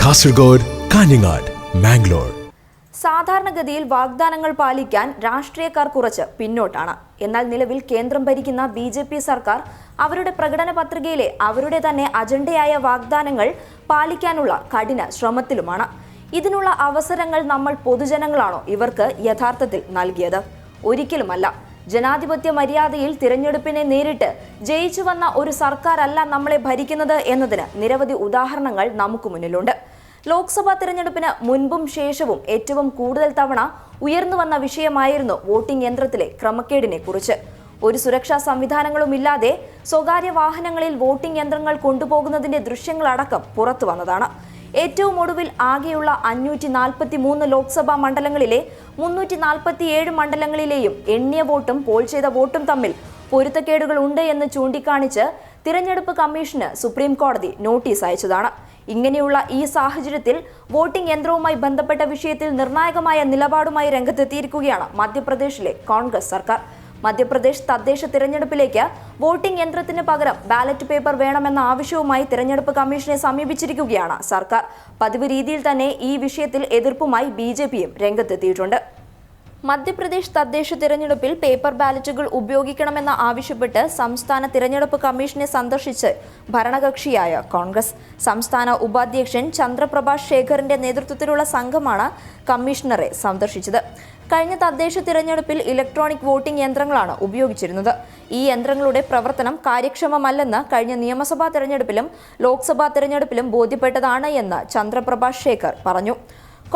കാസർഗോഡ് കാഞ്ഞങ്ങാട് മാംഗ്ലൂർ സാധാരണഗതിയിൽ വാഗ്ദാനങ്ങൾ പാലിക്കാൻ രാഷ്ട്രീയക്കാർ കുറച്ച് പിന്നോട്ടാണ്. എന്നാൽ നിലവിൽ കേന്ദ്രം ഭരിക്കുന്ന ബി ജെ പി സർക്കാർ അവരുടെ പ്രകടന പത്രികയിലെ അവരുടെ തന്നെ അജണ്ടയായ വാഗ്ദാനങ്ങൾ പാലിക്കാനുള്ള കഠിന ശ്രമത്തിലുമാണ്. ഇതിനുള്ള അവസരങ്ങൾ നമ്മൾ പൊതുജനങ്ങളാണോ ഇവർക്ക് യഥാർത്ഥത്തിൽ നൽകിയത്? ഒരിക്കലുമല്ല. ജനാധിപത്യ മര്യാദയിൽ തിരഞ്ഞെടുപ്പിനെ നേരിട്ട് ജയിച്ചു വന്ന ഒരു സർക്കാരല്ല നമ്മളെ ഭരിക്കുന്നത് എന്നതിന് നിരവധി ഉദാഹരണങ്ങൾ നമുക്ക് മുന്നിലുണ്ട്. ലോക്സഭാ തിരഞ്ഞെടുപ്പിന് മുൻപും ശേഷവും ഏറ്റവും കൂടുതൽ തവണ ഉയർന്നു വന്ന വിഷയമായിരുന്നു വോട്ടിംഗ് യന്ത്രത്തിലെ ക്രമക്കേടിനെ കുറിച്ച്. ഒരു സുരക്ഷാ സംവിധാനങ്ങളുമില്ലാതെ സ്വകാര്യ വാഹനങ്ങളിൽ വോട്ടിംഗ് യന്ത്രങ്ങൾ കൊണ്ടുപോകുന്നതിന്റെ ദൃശ്യങ്ങളടക്കം പുറത്തു വന്നതാണ്. ഏറ്റവും ഒടുവിൽ ആകെയുള്ള അഞ്ഞൂറ്റി നാൽപ്പത്തി മൂന്ന് ലോക്സഭാ മണ്ഡലങ്ങളിലെ മുന്നൂറ്റി നാൽപ്പത്തി ഏഴ് മണ്ഡലങ്ങളിലെയും എണ്ണിയ വോട്ടും പോൾ ചെയ്ത വോട്ടും തമ്മിൽ പൊരുത്തക്കേടുകൾ ഉണ്ട് എന്ന് ചൂണ്ടിക്കാണിച്ച് തിരഞ്ഞെടുപ്പ് കമ്മീഷന് സുപ്രീം കോടതി നോട്ടീസ് അയച്ചതാണ്. ഇങ്ങനെയുള്ള ഈ സാഹചര്യത്തിൽ വോട്ടിംഗ് യന്ത്രവുമായി ബന്ധപ്പെട്ട വിഷയത്തിൽ നിർണായകമായ നിലപാടുമായി രംഗത്തെത്തിയിരിക്കുകയാണ് മധ്യപ്രദേശിലെ കോൺഗ്രസ് സർക്കാർ. മധ്യപ്രദേശ് തദ്ദേശ തിരഞ്ഞെടുപ്പിലേക്ക് വോട്ടിംഗ് യന്ത്രത്തിന് പകരം ബാലറ്റ് പേപ്പർ വേണമെന്ന ആവശ്യവുമായി തിരഞ്ഞെടുപ്പ് കമ്മീഷനെ സമീപിച്ചിരിക്കുകയാണ് സർക്കാർ. പതിവ് രീതിയിൽ തന്നെ ഈ വിഷയത്തിൽ എതിർപ്പുമായി ബി ജെ പിയും രംഗത്തെത്തിയിട്ടുണ്ട്. മധ്യപ്രദേശ് തദ്ദേശ തിരഞ്ഞെടുപ്പിൽ പേപ്പർ ബാലറ്റുകൾ ഉപയോഗിക്കണമെന്ന് ആവശ്യപ്പെട്ട് സംസ്ഥാന തിരഞ്ഞെടുപ്പ് കമ്മീഷനെ സന്ദർശിച്ച് ഭരണകക്ഷിയായ കോൺഗ്രസ്. സംസ്ഥാന ഉപാധ്യക്ഷൻ ചന്ദ്രപ്രഭാഷ് ശേഖറിന്റെ നേതൃത്വത്തിലുള്ള സംഘമാണ് കമ്മീഷണറെ സന്ദർശിച്ചത്. കഴിഞ്ഞ തദ്ദേശ തിരഞ്ഞെടുപ്പിൽ ഇലക്ട്രോണിക് വോട്ടിംഗ് യന്ത്രങ്ങളാണ് ഉപയോഗിച്ചിരുന്നത്. ഈ യന്ത്രങ്ങളുടെ പ്രവർത്തനം കാര്യക്ഷമമല്ലെന്ന് കഴിഞ്ഞ നിയമസഭാ തെരഞ്ഞെടുപ്പിലും ലോക്സഭാ തെരഞ്ഞെടുപ്പിലും ബോധ്യപ്പെട്ടതാണ് എന്ന് ചന്ദ്രപ്രഭാഷ് ശേഖർ പറഞ്ഞു.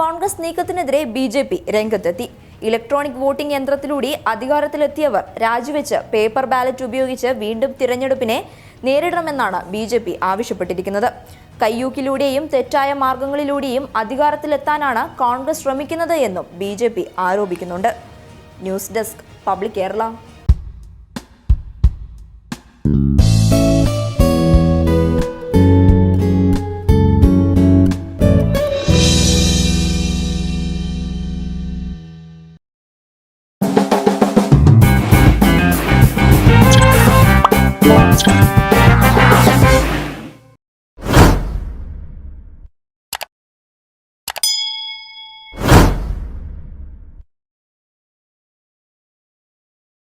കോൺഗ്രസ് നീക്കത്തിനെതിരെ ബി ജെ പി രംഗത്തെത്തി. ഇലക്ട്രോണിക് വോട്ടിംഗ് യന്ത്രത്തിലൂടെ അധികാരത്തിലെത്തിയവർ രാജിവെച്ച് പേപ്പർ ബാലറ്റ് ഉപയോഗിച്ച് വീണ്ടും തിരഞ്ഞെടുപ്പിനെ നേരിടണമെന്നാണ് ബി ജെ പി ആവശ്യപ്പെട്ടിരിക്കുന്നത്. കയ്യൂക്കിലൂടെയും തെറ്റായ മാർഗങ്ങളിലൂടെയും അധികാരത്തിലെത്താനാണ് കോൺഗ്രസ് ശ്രമിക്കുന്നത് എന്നും B ആരോപിക്കുന്നുണ്ട്. News desk public Kerala.